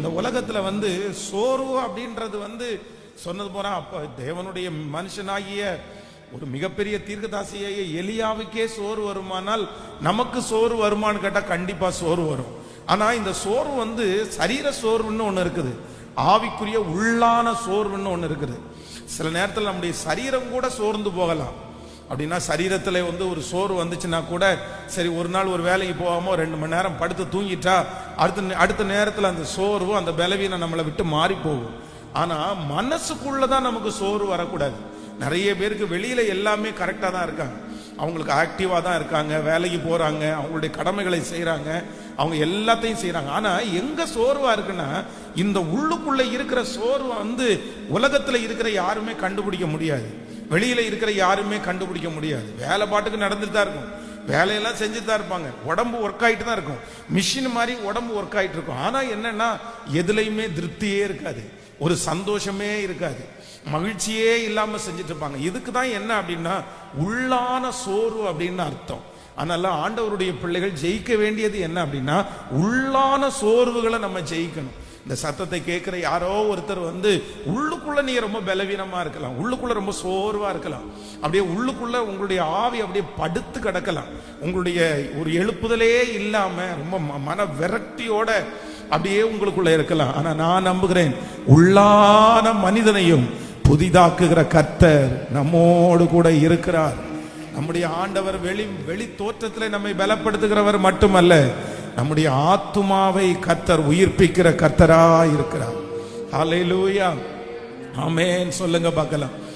இந்த உலகத்துல வந்து சோர்வு அப்படின்றது வந்து சொன்னது போனா அப்ப தேவனுடைய மனுஷனாகிய ஒரு மிகப்பெரிய தீர்க்கதாசியாகிய எலியாவுக்கே சோறு வருமானால் நமக்கு சோறு வருமான்னு கேட்டால் கண்டிப்பா சோறு வரும். ஆனா இந்த சோர்வு வந்து சரீர சோர்வுன்னு ஒன்று இருக்குது. ஆவிக்குரிய உள்ளான சோர்வுன்னு ஒன்று இருக்குது. சில நேரத்தில் நம்முடைய சரீரம் கூட சோர்ந்து போகலாம். அப்படின்னா சரீரத்தில் வந்து ஒரு சோறு வந்துச்சுன்னா கூட சரி ஒரு நாள் ஒரு வேலைக்கு போகாமோ ரெண்டு மணி நேரம் படுத்து தூங்கிட்டா அடுத்த நே- அடுத்த நேரத்தில் அந்த சோர்வும் அந்த பலவீனம் நம்மளை விட்டு மாறி போகும். ஆனால் மனசுக்குள்ளே தான் நமக்கு சோறு வரக்கூடாது. நிறைய பேருக்கு வெளியில் எல்லாமே கரெக்டாக தான் இருக்காங்க. அவங்களுக்கு ஆக்டிவாக தான் இருக்காங்க வேலைக்கு போகிறாங்க அவங்களுடைய கடமைகளை செய்கிறாங்க அவங்க எல்லாத்தையும் செய்கிறாங்க ஆனால் எங்கே சோர்வாக இருக்குன்னா இந்த உள்ளுக்குள்ளே இருக்கிற சோர்வை வந்து உலகத்தில் இருக்கிற யாருமே கண்டுபிடிக்க முடியாது. வெளியில இருக்கிற யாருமே கண்டுபிடிக்க முடியாது. வேலை பாட்டுக்கு நடந்துட்டு தான் இருக்கும். வேலையெல்லாம் செஞ்சுட்டு தான் இருப்பாங்க. உடம்பு ஒர்க் ஆகிட்டு தான் இருக்கும். மிஷின் மாதிரி உடம்பு ஒர்க் ஆகிட்டு இருக்கும். ஆனால் என்னன்னா எதுலையுமே திருப்தியே இருக்காது. ஒரு சந்தோஷமே இருக்காது. மகிழ்ச்சியே இல்லாமல் செஞ்சுட்டு இருப்பாங்க. இதுக்கு தான் என்ன அப்படின்னா உள்ளான சோர்வு அப்படின்னு அர்த்தம். அதனால ஆண்டவருடைய பிள்ளைகள் ஜெயிக்க வேண்டியது என்ன அப்படின்னா உள்ளான சோர்வுகளை நம்ம ஜெயிக்கணும். இந்த சத்தத்தை கேட்குற யாரோ ஒருத்தர் வந்து உள்ளுக்குள்ளே நீங்கள் ரொம்ப பலவீனமாக இருக்கலாம். உள்ளுக்குள்ளே ரொம்ப சோர்வாக இருக்கலாம். அப்படியே உள்ளுக்குள்ளே உங்களுடைய ஆவி அப்படியே படுத்து கிடக்கலாம். உங்களுடைய ஒரு எழுப்புதலே இல்லாமல் ரொம்ப ம- மன விரக்தியோட அப்படியே உங்களுக்குள்ளே இருக்கலாம். ஆனால் நான் நம்புகிறேன் உள்ளான மனிதனையும் புதிதாக்குகிற கர்த்தர் நம்மோடு கூட இருக்கிறார். நம்முடைய ஆண்டவர் வெளி வெளி தோற்றத்தில் நம்மை பலப்படுத்துகிறவர் மட்டுமல்ல நம்முடைய ஆத்துமாவை கத்தர் உயிர்ப்பிக்கிற கத்தரா இருக்கிறார். ஹalleluya. ஆமேன்னு சொல்லுங்க பார்க்கலாம்.